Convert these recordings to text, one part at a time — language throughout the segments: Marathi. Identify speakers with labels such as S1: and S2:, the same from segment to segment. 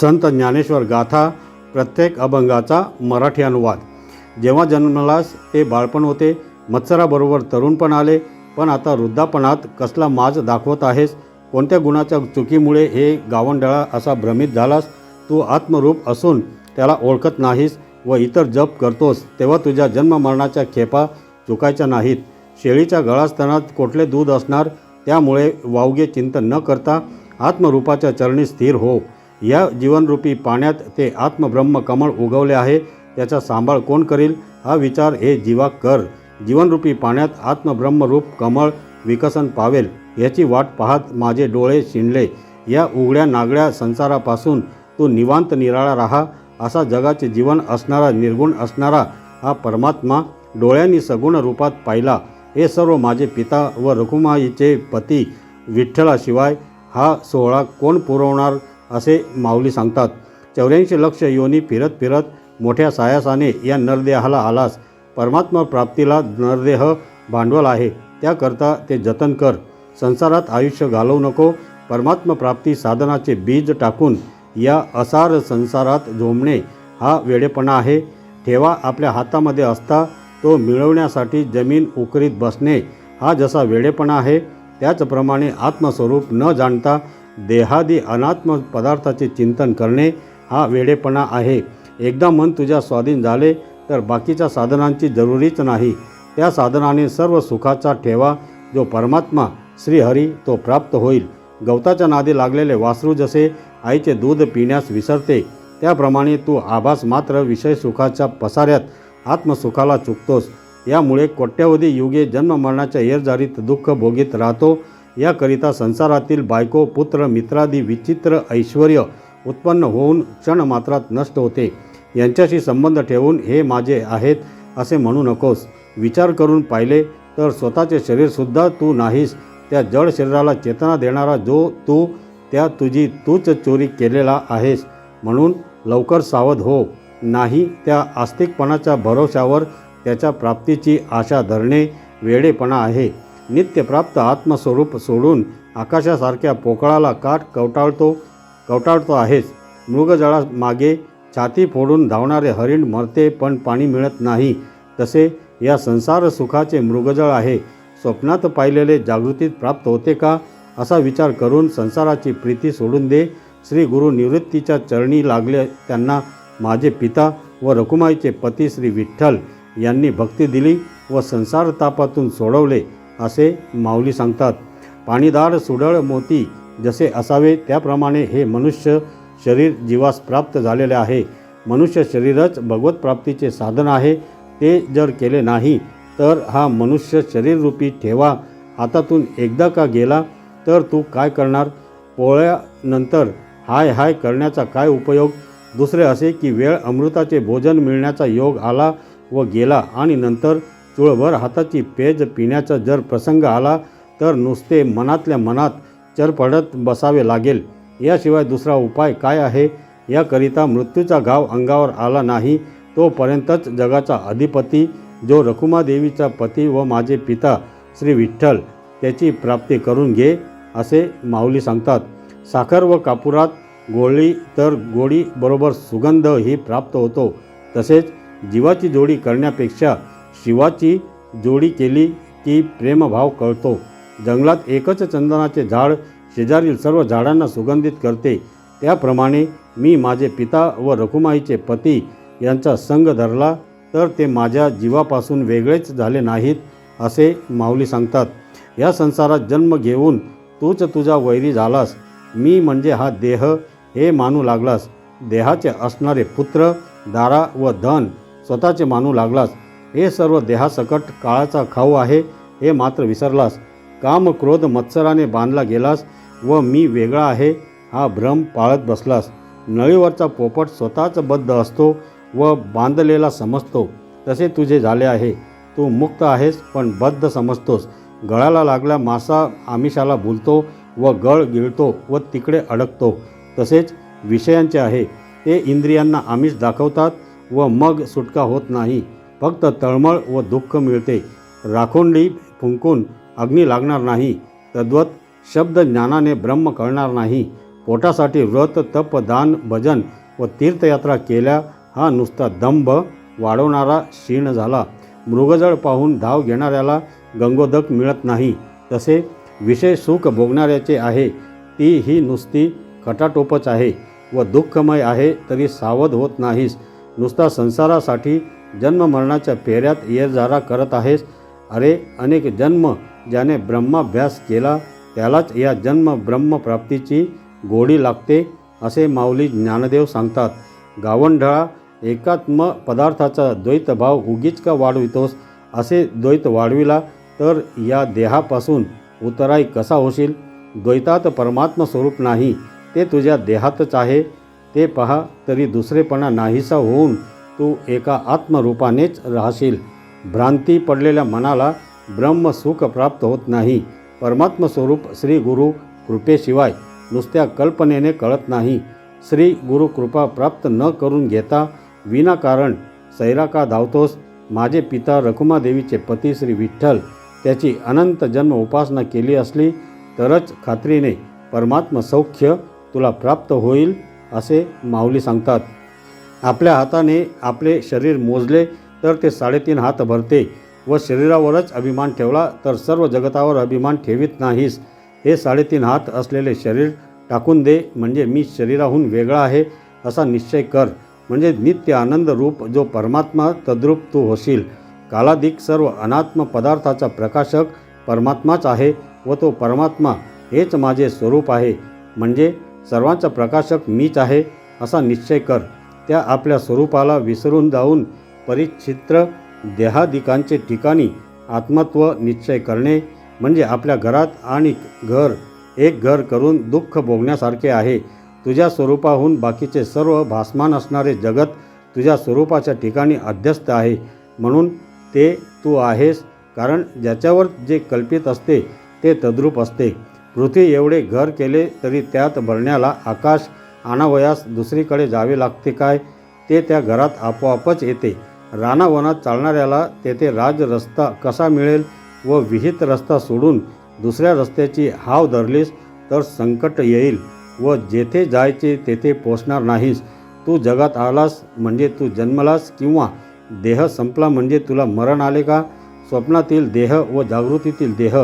S1: संत ज्ञानेश्वर गाथा प्रत्येक अभंगाचा मराठी अनुवाद. जेव्हा जन्मलास ते बाळपण होते मत्सराबरोबर तरुणपण आले पण आता वृद्धापणात कसला माज दाखवत आहेस? कोणत्या गुणाच्या चुकीमुळे हे गावंडळा असा भ्रमित झालास? तू आत्मरूप असून त्याला ओळखत नाहीस व इतर जप करतोस तेव्हा तुझ्या जन्ममरणाच्या खेपा चुकायच्या नाहीत. शेळीच्या गळास्तनात कोठले दूध असणार? त्यामुळे वावगे चिंतन न करता आत्मरूपाच्या चरणी स्थिर हो. या जीवनरूपी पाण्यात ते आत्मब्रह्म कमळ उगवले आहे. त्याचा सांभाळ कोण करील? हा विचार हे जीवा कर. जीवनरूपी पाण्यात आत्मब्रह्मरूप कमळ विकसन पावेल याची वाट पाहत माझे डोळे शिणले. या उघड्या नागड्या संसारापासून तू निवांत निराळा राहा. असा जगाचे जीवन असणारा निर्गुण असणारा हा परमात्मा डोळ्यांनी सगुण रूपात पाहिला. हे सर्व माझे पिता व रखुमाईचे पती विठ्ठलाशिवाय हा सोहळा कोण पुरवणार? असे माऊली सांगतात. चौऱ्याऐंशी लक्ष योनी फिरत फिरत मोठ्या सायासाने या नरदेहाला आलास. परमात्मा प्राप्तीला नरदेह भांडवल आहे. त्याकरता ते जतन कर. संसारात आयुष्य घालवू नको. परमात्मा प्राप्ती साधनाचे बीज टाकून या असार संसारात झोंबणे हा वेडेपणा आहे. ठेवा आपल्या हातामध्ये असता तो मिळवण्यासाठी जमीन उकरीत बसणे हा जसा वेडेपणा आहे त्याचप्रमाणे आत्मस्वरूप न जाणता देहादी अनात्म पदार्थाचे चिंतन करणे हा वेडेपणा आहे. एकदा मन तुझ्या स्वाधीन झाले तर बाकीच्या साधनांची जरुरीच नाही. त्या साधनाने सर्व सुखाचा ठेवा जो परमात्मा श्रीहरी तो प्राप्त होईल. गवताच्या नादी लागलेले वासरू जसे आईचे दूध पिण्यास विसरते त्याप्रमाणे तू आभास मात्र विषय सुखाच्या पसाऱ्यात आत्मसुखाला चुकतोस. यामुळे कोट्यवधी युगे जन्ममरणाच्या येरजारीत दुःख भोगीत राहतो. याकरिता संसारातील बायको पुत्र मित्रादी विचित्र ऐश्वर उत्पन्न होऊन क्षणमात्रात नष्ट होते. यांच्याशी संबंध ठेवून हे माझे आहेत असे म्हणू नकोस. विचार करून पाहिले तर स्वतःचे शरीरसुद्धा तू नाहीस. त्या जड शरीराला चेतना देणारा जो तू त्या तुझी तूच चोरी केलेला आहेस. म्हणून लवकर सावध हो. नाही त्या आस्तिकपणाच्या भरोशावर त्याच्या प्राप्तीची आशा धरणे वेडेपणा आहे. नित्यप्राप्त आत्मस्वरूप सोडून आकाशासारख्या पोकळाला काठ कवटाळतो कवटाळतो आहेच. मृगजळा मागे छाती फोडून धावणारे हरिण मरते पण पाणी मिळत नाही. तसे या संसार सुखाचे मृगजळ आहे. स्वप्नात पाहिलेले जागृतीत प्राप्त होते का? असा विचार करून संसाराची प्रीती सोडून दे. श्री गुरु निवृत्तीच्या चरणी लागले त्यांना माझे पिता व रकुमाईचे पती श्री विठ्ठल यांनी भक्ती दिली व संसार तापातून सोडवले. असे माऊली सांगतात. पाणीदार सुडळ मोती जसे असावे त्याप्रमाणे हे मनुष्य शरीर जीवास प्राप्त झालेले आहे. मनुष्य शरीरच भगवत प्राप्तीचे साधन आहे. ते जर केले नाही तर हा मनुष्य शरीररूपी ठेवा. हातातून एकदा का गेला तर तू काय करणार? पोळ्यानंतर हाय हाय करण्याचा काय उपयोग? दुसरे असे की वेळ अमृताचे भोजन मिळण्याचा योग आला व गेला आणि नंतर चुळभर हाताची पेज पिण्याचा जर प्रसंग आला तर नुसते मनातल्या मनात चरपडत बसावे लागेल. याशिवाय दुसरा उपाय काय आहे? याकरिता मृत्यूचा घाव अंगावर आला नाही तोपर्यंतच जगाचा अधिपती जो रखुमादेवीचा पती व माझे पिता श्री विठ्ठल त्याची प्राप्ती करून घे असे माऊली सांगतात. साखर व कापुरात गोळी तर गोडी बरोबर सुगंध ही प्राप्त होतो. तसेच जीवाची जोडी करण्यापेक्षा शिवाची जोडी केली की प्रेमभाव कळतो. जंगलात एकच चंदनाचे झाड शेजारील सर्व झाडांना सुगंधित करते. त्याप्रमाणे मी माझे पिता व रखुमाईचे पती यांचा संग धरला तर ते माझ्या जीवापासून वेगळेच झाले नाहीत असे माऊली सांगतात. या संसारात जन्म घेऊन तूच तुझा वैरी झालास. मी म्हणजे हा देह हे मानू लागलास. देहाचे असणारे पुत्र दारा व धन स्वतःचे मानू लागलास. हे सर्व देहासकट काळाचा खाऊ आहे हे मात्र विसरलास. काम क्रोध मत्सराने बांधला गेलास व मी वेगळा आहे हा भ्रम पाळत बसलास. नळीवरचा पोपट स्वतःच बद्ध असतो व बांधलेला समजतो. तसे तुझे झाले आहे. तू मुक्त आहेस पण बद्ध समजतोस. गळाला लागला मासा आमिषाला भुलतो व गळ गिळतो व तिकडे अडकतो. तसेच विषयांचे आहे. ते इंद्रियांना आमिष दाखवतात व मग सुटका होत नाही. फक्त तळमळ व दुःख मिळते. राखोंडी फुंकून अग्नी लागणार नाही. तद्वत शब्द ज्ञानाने ब्रह्म कळणार नाही. पोटासाठी व्रत तप दान भजन व तीर्थयात्रा केल्या हा नुसता दंभ वाढवणारा क्षीण झाला. मृगजळ पाहून धाव घेणाऱ्याला गंगोदक मिळत नाही. तसे विषय सुख भोगणाऱ्याचे आहे. ती ही नुसती खटाटोपच आहे व दुःखमय आहे तरी सावध होत नाहीस. नुसता संसारासाठी जन्ममरणाच्या फेऱ्यात येरझारा करत आहेस. अरे अनेक जन्म ज्याने ब्रह्माभ्यास केला त्यालाच या जन्म ब्रह्मप्राप्तीची गोडी लागते असे माऊली ज्ञानदेव सांगतात. गावंढळा एकात्म पदार्थाचा द्वैतभाव उगीच का वाढवितोस? असे द्वैत वाढविला तर या देहापासून उतराई कसा होशील? द्वैतात परमात्म स्वरूप नाही ते तुझ्या देहातच आहे. ते पहा तरी दुसरेपणा नाहीसा होऊन तू एका आत्मरूपानेच राहशील. भ्रांती पडलेल्या मनाला ब्रह्मसुख प्राप्त होत नाही. परमात्म स्वरूप श्री गुरु कृपेशिवाय नुसत्या कल्पनेने कळत नाही. श्री गुरु कृपा प्राप्त न करून घेता विनाकारण सैराका धावतोस. माझे पिता रखुमादेवीचे पती श्री विठ्ठल त्याची अनंत जन्म उपासना केली असली तरच खात्रीने परमात्म सौख्य तुला प्राप्त होईल असे माऊली सांगतात. आपल्या हाताने आपले शरीर मोजले तर ते साडेतीन हात भरते व शरीरावरच अभिमान ठेवला तर सर्व जगतावर अभिमान ठेवीत नाहीस. हे साडेतीन हात असलेले शरीर टाकून दे म्हणजे मी शरीराहून वेगळा आहे असा निश्चय कर. म्हणजे नित्य आनंद रूप जो परमात्मा तद्रूप तू होशील. कालाधिक सर्व अनात्म पदार्थाचा प्रकाशक परमात्माच आहे व तो परमात्मा हेच माझे स्वरूप आहे. म्हणजे सर्वांचा प्रकाशक मीच आहे असा निश्चय कर. त्या आपल्या स्वरूपाला विसरून जाऊन परिच्छित्र देहादिकांचे ठिकाणी आत्मत्व निश्चय करणे म्हणजे आपल्या घरात आणि घर एक घर करून दुःख भोगण्यासारखे आहे. तुझ्या स्वरूपाहून बाकीचे सर्व भासमान असणारे जगत तुझ्या स्वरूपाच्या ठिकाणी अध्यस्त आहे. म्हणून ते तू आहेस कारण ज्याच्यावर जे कल्पित असते ते तद्रूप असते. पृथ्वी एवढे घर केले तरी त्यात भरण्याला आकाश अनावयास दुसरीकडे जावे लागते काय? ते त्या घरात आपोआपच येते. रानावनात चालणाऱ्याला तेथे राज रस्ता कसा मिळेल व विहित रस्ता सोडून दुसऱ्या रस्त्याची हाव धरलीस तर संकट येईल व जेथे जायचे तेथे पोचणार नाहीस. तू जगात आलास म्हणजे तू जन्मलास किंवा देह संपला म्हणजे तुला मरण आले का? स्वप्नातील देह व जागृतीतील देह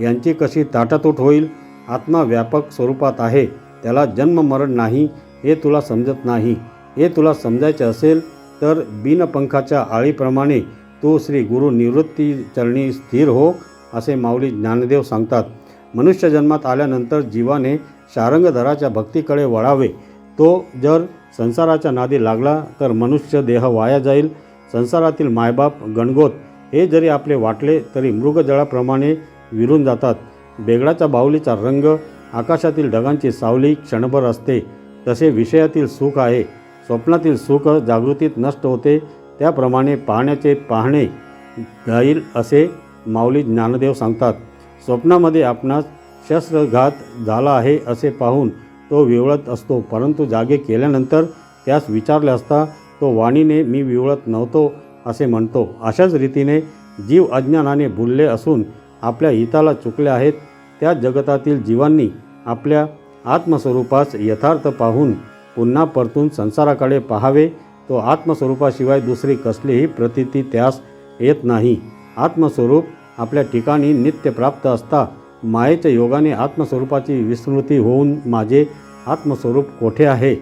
S1: यांची कशी ताटातूट होईल? आत्मा व्यापक स्वरूपात आहे. त्याला जन्म मरण नाही हे तुला समजत नाही. हे तुला समजायचे असेल तर बिनपंखाच्या आळीप्रमाणे तू श्री गुरु निवृत्ती चरणी स्थिर हो असे माऊली ज्ञानदेव सांगतात. मनुष्य जन्मात आल्यानंतर जीवाने शारंगधराच्या भक्तीकडे वळावे. तो जर संसाराच्या नादी लागला तर मनुष्य देह वाया जाईल. संसारातील मायबाप गणगोत हे जरी आपले वाटले तरी मृगजळाप्रमाणे विरून जातात. बेगडाच्या बाहुलीचा रंग आकाशातील ढगांची सावली क्षणभर असते. तसे विषयातील सुख आहे. स्वप्नातील सुख जागृतीत नष्ट होते. त्याप्रमाणे पाहण्याचे पाहणे जाईल असे माऊली ज्ञानदेव सांगतात. स्वप्नामध्ये आपणास शस्त्रघात झाला आहे असे पाहून तो विवळत असतो. परंतु जागे केल्यानंतर त्यास विचारले असता तो वाणीने मी विवळत नव्हतो असे म्हणतो. अशाच रीतीने जीव अज्ञानाने भुलले असून आपल्या हिताला चुकले आहेत. त्या जगतातील जीवांनी आपल्या आत्मस्वरूपास यथार्थ पाहून पुन्हा परतून संसाराकडे पाहावे तो आत्मस्वरूपाशिवाय दुसरी कसलीही प्रतिती त्यास येत नाही. आत्मस्वरूप आपल्या ठिकाणी नित्य प्राप्त असता मायेच्या योगाने आत्मस्वरूपाची विस्मृती होऊन माझे आत्मस्वरूप कोठे आहे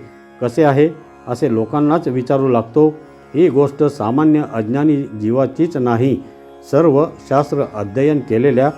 S1: कसे आहे असे लोकांनाच विचारू लागतो. ही गोष्ट सामान्य अज्ञानी जीवाचीच नाही सर्व शास्त्र अध्ययन केलेल्या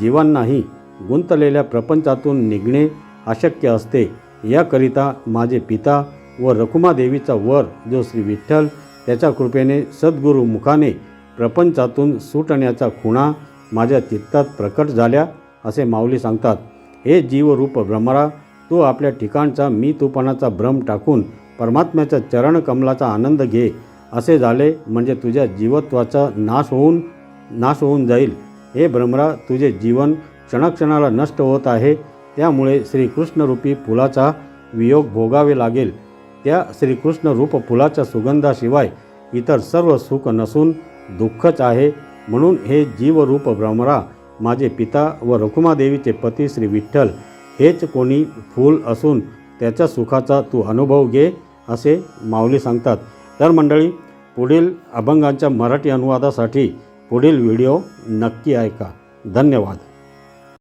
S1: जीवांनाही. गुंतलेल्या प्रपंचातून निघणे अशक्य असते. याकरिता माझे पिता व रखुमादेवीचा वर जो श्री विठ्ठल त्याच्या कृपेने सद्गुरू मुखाने प्रपंचातून सुटण्याचा खुणा माझ्या चित्तात प्रकट झाल्या असे माऊली सांगतात. हे जीवरूप भ्रमरा तू आपल्या ठिकाणचा मी तूपणाचा भ्रम टाकून परमात्म्याच्या चरणकमलाचा आनंद घे. असे झाले म्हणजे तुझ्या जीवत्वाचा नाश होऊन नाश होऊन जाईल. हे भ्रमरा तुझे जीवन क्षणाक्षणाला नष्ट होत आहे. त्यामुळे श्रीकृष्णरूपी फुलाचा वियोग भोगावे लागेल. त्या श्रीकृष्ण रूप फुलाच्या सुगंधाशिवाय इतर सर्व सुख नसून दुःखच आहे. म्हणून हे जीवरूप भ्रमरा माझे पिता व रखुमादेवीचे पती श्री विठ्ठल हेच कोणी फूल असून त्याच्या सुखाचा तू अनुभव घे असे माऊली सांगतात. तर मंडळी पुढील अभंगांच्या मराठी अनुवादासाठी पुढील व्हिडिओ नक्की ऐका. धन्यवाद.